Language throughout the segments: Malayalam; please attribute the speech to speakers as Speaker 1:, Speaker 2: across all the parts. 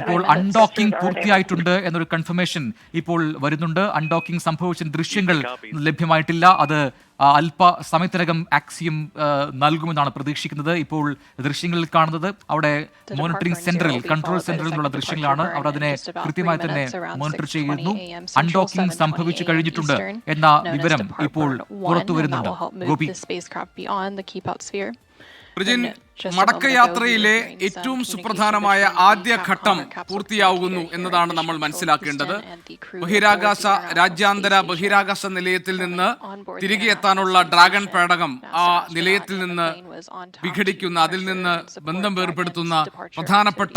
Speaker 1: ഇപ്പോൾ അൺഡോക്കിംഗ് പൂർത്തിയായിട്ടുണ്ട് എന്നൊരു കൺഫർമേഷൻ ഇപ്പോൾ വരുന്നുണ്ട്. അൺഡോക്കിംഗ് സംഭവിച്ച ദൃശ്യങ്ങൾ ലഭ്യമായിട്ടില്ല. അത് അല്പ സമയത്തിനകം ആക്സിയം നൽകുമെന്നാണ് പ്രതീക്ഷിക്കുന്നത്. ഇപ്പോൾ ദൃശ്യങ്ങളിൽ കാണുന്നത് അവിടെ മോണിറ്ററിംഗ് സെന്ററിൽ കൺട്രോൾ സെന്ററിൽ നിന്നുള്ള ദൃശ്യങ്ങളാണ്. അവർ അതിനെ കൃത്യമായി തന്നെ മോണിറ്റർ ചെയ്യുന്നു. അൺഡോക്കിംഗ് സംഭവിച്ചു കഴിഞ്ഞിട്ടുണ്ട് എന്ന വിവരം ഇപ്പോൾ പുറത്തു വരുന്നുണ്ട് ഗോപി.
Speaker 2: പ്രജിൻ മടക്കയാത്രയിലെ ഏറ്റവും സുപ്രധാനമായ ആദ്യ ഘട്ടം പൂർത്തിയാവുന്നു എന്നതാണ് നമ്മൾ മനസ്സിലാക്കേണ്ടത്. ബഹിരാകാശ രാജ്യാന്തര ബഹിരാകാശ നിലയത്തിൽ നിന്ന് തിരികെ എത്താനുള്ള ഡ്രാഗൺ പേടകം ആ നിലയത്തിൽ നിന്ന് വിഘടിക്കുന്ന അതിൽ നിന്ന് ബന്ധം വേർപെടുത്തുന്ന പ്രധാനപ്പെട്ട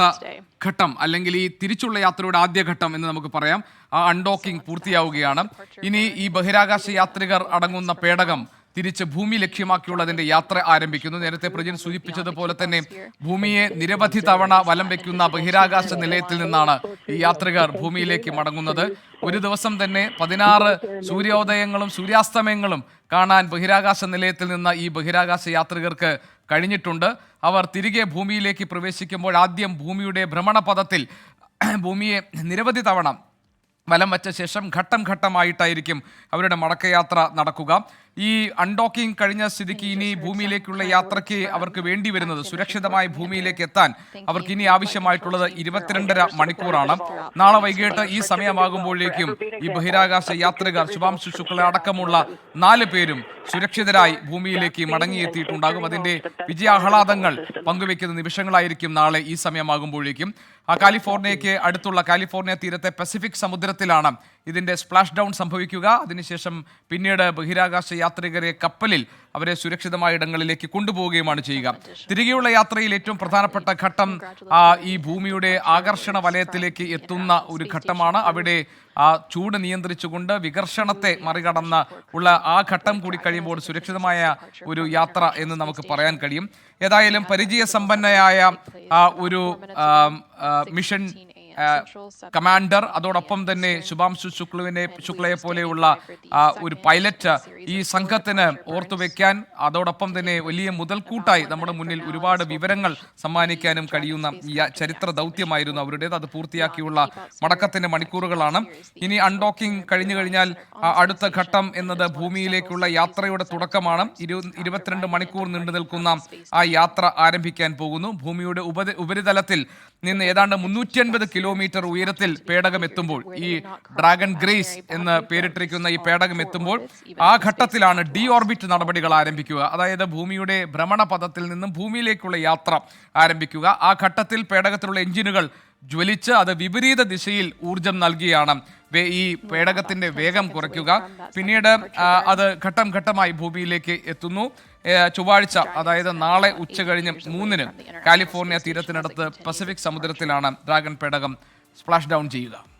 Speaker 2: ഘട്ടം അല്ലെങ്കിൽ ഈ തിരിച്ചുള്ള യാത്രയുടെ ആദ്യ ഘട്ടം എന്ന് നമുക്ക് പറയാം. ആ അൺഡോക്കിംഗ് പൂർത്തിയാവുകയാണ്. ഇനി ഈ ബഹിരാകാശ യാത്രികർ അടങ്ങുന്ന പേടകം തിരിച്ച് ഭൂമി ലക്ഷ്യമാക്കിയുള്ളതിന്റെ യാത്ര ആരംഭിക്കുന്നു. നേരത്തെ പ്രജിൻ സൂചിപ്പിച്ചതുപോലെ തന്നെ ഭൂമിയെ നിരവധി തവണ വലം വയ്ക്കുന്ന ബഹിരാകാശ നിലയത്തിൽ നിന്നാണ് ഈ യാത്രികർ ഭൂമിയിലേക്ക് മടങ്ങുന്നത്. ഒരു ദിവസം തന്നെ പതിനാറ് സൂര്യോദയങ്ങളും സൂര്യാസ്തമയങ്ങളും കാണാൻ ബഹിരാകാശ നിലയത്തിൽ നിന്ന് ഈ ബഹിരാകാശ യാത്രികർക്ക് കഴിഞ്ഞിട്ടുണ്ട്. അവർ തിരികെ ഭൂമിയിലേക്ക് പ്രവേശിക്കുമ്പോൾ ആദ്യം ഭൂമിയുടെ ഭ്രമണപഥത്തിൽ ഭൂമിയെ നിരവധി തവണ വലം വച്ച ശേഷം ഘട്ടം ഘട്ടമായിട്ടായിരിക്കും അവരുടെ മടക്കയാത്ര നടക്കുക. ഈ അൺഡോക്കിംഗ് കഴിഞ്ഞ സ്ഥിതിക്ക് ഇനി ഭൂമിയിലേക്കുള്ള യാത്രയ്ക്ക് അവർക്ക് വേണ്ടി വരുന്നത് സുരക്ഷിതമായി ഭൂമിയിലേക്ക് എത്താൻ അവർക്ക് ഇനി ആവശ്യമായിട്ടുള്ളത് ഇരുപത്തിരണ്ടര മണിക്കൂറാണ്. നാളെ വൈകിട്ട് ഈ സമയമാകുമ്പോഴേക്കും ഈ ബഹിരാകാശ യാത്രികർ ശുഭാംശു ശുക്ല അടക്കമുള്ള നാല് പേരും സുരക്ഷിതരായി ഭൂമിയിലേക്ക് മടങ്ങിയെത്തിയിട്ടുണ്ടാകും. അതിന്റെ വിജയാഹ്ലാദങ്ങൾ പങ്കുവെക്കുന്ന നിമിഷങ്ങളായിരിക്കും നാളെ ഈ സമയമാകുമ്പോഴേക്കും. ആ കാലിഫോർണിയയ്ക്ക് അടുത്തുള്ള കാലിഫോർണിയ തീരത്തെ പസഫിക് സമുദ്രത്തിലാണ് ഇതിന്റെ സ്പ്ലാഷ് ഡൗൺ സംഭവിക്കുക. അതിനുശേഷം പിന്നീട് ബഹിരാകാശ യാത്രികരെ കപ്പലിൽ അവരെ സുരക്ഷിതമായ ഇടങ്ങളിലേക്ക് കൊണ്ടുപോവുകയുമാണ് ചെയ്യുക. തിരികെയുള്ള യാത്രയിൽ ഏറ്റവും പ്രധാനപ്പെട്ട ഘട്ടം ഈ ഭൂമിയുടെ ആകർഷണ വലയത്തിലേക്ക് എത്തുന്ന ഒരു ഘട്ടമാണ്. അവിടെ ആ ചൂട് നിയന്ത്രിച്ചുകൊണ്ട് വികർഷണത്തെ മറികടന്ന് ഉള്ള ആ ഘട്ടം കൂടി കഴിയുമ്പോൾ സുരക്ഷിതമായ ഒരു യാത്ര എന്ന് നമുക്ക് പറയാൻ കഴിയും. ഏതായാലും പരിചയസമ്പന്നയായ ഒരു മിഷൻ കമാൻഡർ അതോടൊപ്പം തന്നെ ശുഭാംശു ശുക്ലുവിനെ ശുക്ലയെ പോലെയുള്ള ഒരു പൈലറ്റ് ഈ സംഘത്തിന് ഓർത്തുവെക്കാൻ അതോടൊപ്പം തന്നെ വലിയ മുതൽക്കൂട്ടായി നമ്മുടെ മുന്നിൽ ഒരുപാട് വിവരങ്ങൾ സമ്മാനിക്കാനും കഴിയുന്ന ഈ ചരിത്ര ദൗത്യമായിരുന്നു അവരുടേത്. അത് പൂർത്തിയാക്കിയുള്ള മടക്കത്തിന്റെ മണിക്കൂറുകളാണ്. ഇനി അൺഡോക്കിംഗ് കഴിഞ്ഞു കഴിഞ്ഞാൽ അടുത്ത ഘട്ടം എന്നത് ഭൂമിയിലേക്കുള്ള യാത്രയുടെ തുടക്കമാണ്. ഇരു ഇരുപത്തിരണ്ട് മണിക്കൂർ നീണ്ടു നിൽക്കുന്ന ആ യാത്ര ആരംഭിക്കാൻ പോകുന്നു. ഭൂമിയുടെ ഉപരിതലത്തിൽ നിന്ന് ഏതാണ്ട് മുന്നൂറ്റി അൻപത് കിലോമീറ്റർ ഉയരത്തിൽ പേടകം എത്തുമ്പോൾ ഈ ഡ്രാഗൺ ഗ്രേസ് എന്ന് പേരിട്ടിരിക്കുന്ന ഈ പേടകം എത്തുമ്പോൾ ആ ഘട്ടത്തിലാണ് ഡി ഓർബിറ്റ് നടപടികൾ ആരംഭിക്കുക. അതായത് ഭൂമിയുടെ ഭ്രമണപഥത്തിൽ നിന്നും ഭൂമിയിലേക്കുള്ള യാത്ര ആരംഭിക്കുക. ആ ഘട്ടത്തിൽ പേടകത്തിലുള്ള എഞ്ചിനുകൾ ജ്വലിച്ച് അത് വിപരീത ദിശയിൽ ഊർജം നൽകിയാണ്. ഈ പേടകത്തിന്റെ വേഗം കുറയ്ക്കുക. പിന്നീട് അത് ഘട്ടം ഘട്ടമായി ഭൂമിയിലേക്ക് എത്തുന്നു. ചൊവ്വാഴ്ച അതായത് നാളെ ഉച്ച കഴിഞ്ഞ് മൂന്നിന് കാലിഫോർണിയ തീരത്തിനടുത്ത് പസഫിക് സമുദ്രത്തിലാണ് ഡ്രാഗൺ പേടകം സ്പ്ലാഷ് ഡൗൺ ചെയ്യുക.